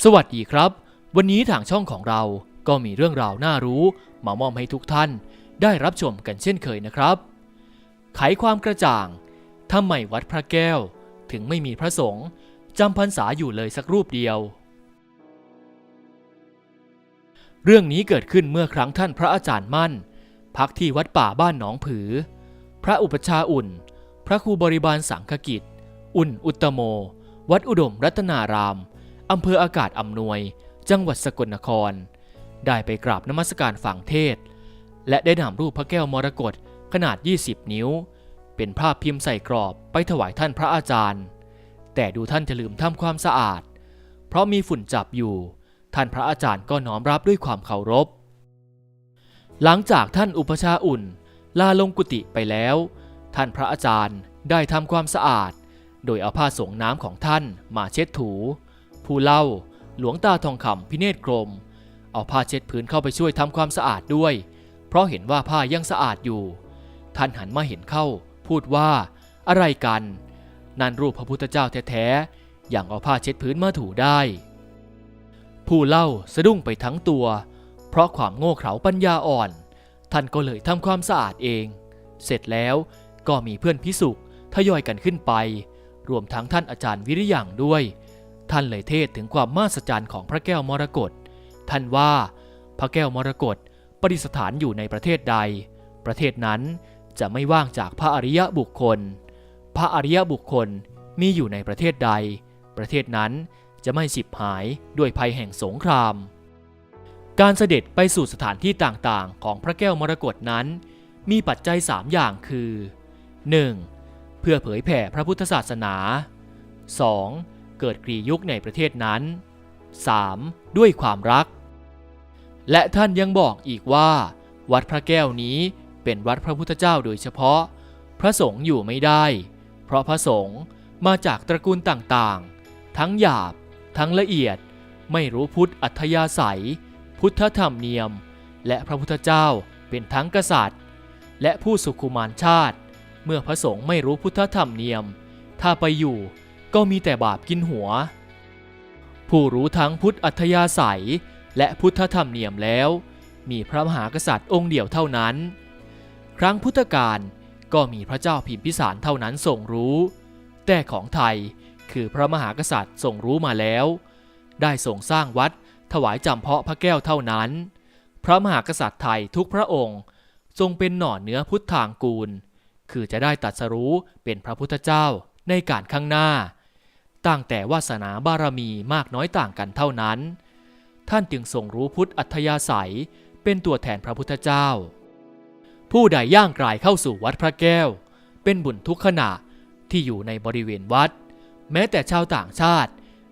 สวัสดีครับ วันนี้ทางช่องของเราก็มีเรื่องราวน่ารู้มามอบให้ทุกท่าน ได้รับชมกันเช่นเคยนะครับ ไขความกระจ่างทำไมวัดพระแก้ว ถึงไม่มีพระสงฆ์จำพรรษาอยู่เลยสักรูปเดียว เรื่องนี้เกิดขึ้นเมื่อครั้งท่านพระอาจารย์มั่น พักที่วัดป่าบ้านหนองผือ พระอุปชาอุ่น พระครูบริบาลสังฆกิจ อุ่นอุตตโม วัดอุดมรัตนาราม อำเภออากาศอำนวย จังหวัดสกลนคร ได้ไปกราบนมัสการฝั่งเทศ และได้นำรูปพระแก้วมรกตขนาด 20 นิ้ว เป็นภาพพิมพ์ใส่กรอบไปถวายท่านพระอาจารย์ แต่ดูท่านจะลืมทำความสะอาด เพราะมีฝุ่นจับอยู่ ท่านพระอาจารย์ก็น้อมรับด้วยความเคารพ หลังจากท่านอุปชาอุ่น ลาลงกุฏิไปแล้ว ท่านพระอาจารย์ได้ทำความสะอาด โดยเอาผ้าสงน้ำของท่านมาเช็ดถู ผู้เล่า หลวงตาทองคำพิเนตรกรม เอาผ้าเช็ดพื้นเข้าไปช่วยทำความสะอาดด้วย เพราะเห็นว่าผ้ายังสะอาดอยู่ ท่านหันมาเห็นเข้า พูดว่า อะไรกัน นั่นรูปพระพุทธเจ้าแท้ๆอย่างเอาผ้าเช็ดพื้นมาถูได้ ผู้เล่าสะดุ้งไปทั้งตัว เพราะความโง่เขลาปัญญาอ่อน ท่านก็เลยทำความสะอาดเอง เสร็จแล้วก็มีเพื่อนพิสุกทยอยกันขึ้นไป รวมทั้งท่านอาจารย์วิริยังด้วย ท่านเลยเทศถึงความมหัศจรรย์ของพระแก้วมรกตท่านว่าพระแก้วมรกตประดิษฐานอยู่ในประเทศใด ประเทศนั้นจะไม่ว่างจากพระอริยบุคคล พระอริยบุคคลมีอยู่ในประเทศใด ประเทศนั้นจะไม่สิบหายด้วยภัยแห่งสงคราม การเสด็จไปสู่สถานที่ต่างๆ ของพระแก้วมรกตนั้น มีปัจจัย 3 อย่างคือ 1. เพื่อเผยแผ่พระพุทธศาสนา 2. เกิดกรียุคในประเทศนั้น 3. ด้วยความรัก และท่านยังบอกอีกว่า วัดพระแก้วนี้เป็นวัดพระพุทธเจ้าโดยเฉพาะ พระสงฆ์อยู่ไม่ได้ เพราะพระสงฆ์มาจากตระกูลต่างๆ ทั้งหยาบ ทั้งละเอียด ไม่รู้พุทธอัธยาศัย พุทธธรรมเนียม และพระพุทธเจ้าเป็นทั้งกษัตริย์ และผู้สุขุมารชาติ เมื่อพระสงฆ์ไม่รู้พุทธธรรมเนียม ถ้าไปอยู่ ก็มีแต่บาปกินหัว ผู้รู้ทั้งพุทธอัธยาศัย และพุทธธรรมเนียมแล้ว มีพระมหากษัตริย์องค์เดียวเท่านั้น ครั้งพุทธกาลก็มีพระเจ้าพิมพิสารเท่านั้นทรงรู้ แต่ของไทยคือพระมหากษัตริย์ทรงรู้มาแล้ว ได้ทรงสร้างวัดถวายจำเพาะพระแก้วเท่านั้น พระมหากษัตริย์ไทยทุกพระองค์ทรงเป็นหน่อเนื้อพุทธทางกูล คือจะได้ตัดสรู้เป็นพระพุทธเจ้าในการข้างหน้า ต่างแต่วาสนาบารมีมากน้อยต่างกันเท่านั้น ท่านจึงทรงรู้พุทธอัธยาศัยเป็นตัวแทนพระพุทธเจ้า ผู้ใดย่างกลายเข้าสู่วัดพระแก้ว เป็นบุญทุกขณะที่อยู่ในบริเวณวัด แม้แต่ชาวต่างชาติ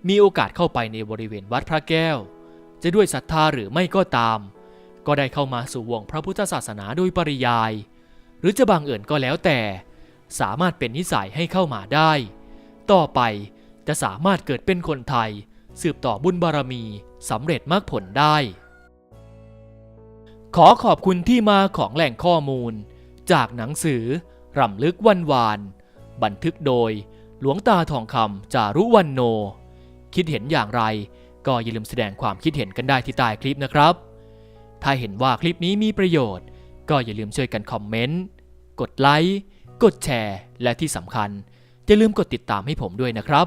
มีโอกาสเข้าไปในบริเวณวัดพระแก้ว จะด้วยศรัทธาหรือไม่ก็ตาม ก็ได้เข้ามาสู่วงพระพุทธศาสนาโดยปริยาย หรือจะบังเอิญก็แล้วแต่ สามารถเป็นนิสัยให้เข้ามาได้ ต่อไป จะสามารถเกิดเป็นคนไทย สืบต่อบุญบารมีสำเร็จมากผลได้ ขอขอบคุณที่มาของแหล่งข้อมูล จากหนังสือรำลึกวันวาน บันทึกโดย หลวงตาทองคำจารุวันโน คิดเห็นอย่างไร ก็อย่าลืมแสดงความคิดเห็นกันได้ที่ใต้คลิปนะครับ ถ้าเห็นว่าคลิปนี้มีประโยชน์ ก็อย่าลืมช่วยกันคอมเมนต์ กดไลค์ กดแชร์ และที่สำคัญอย่าลืมกดติดตามให้ผมด้วยนะครับ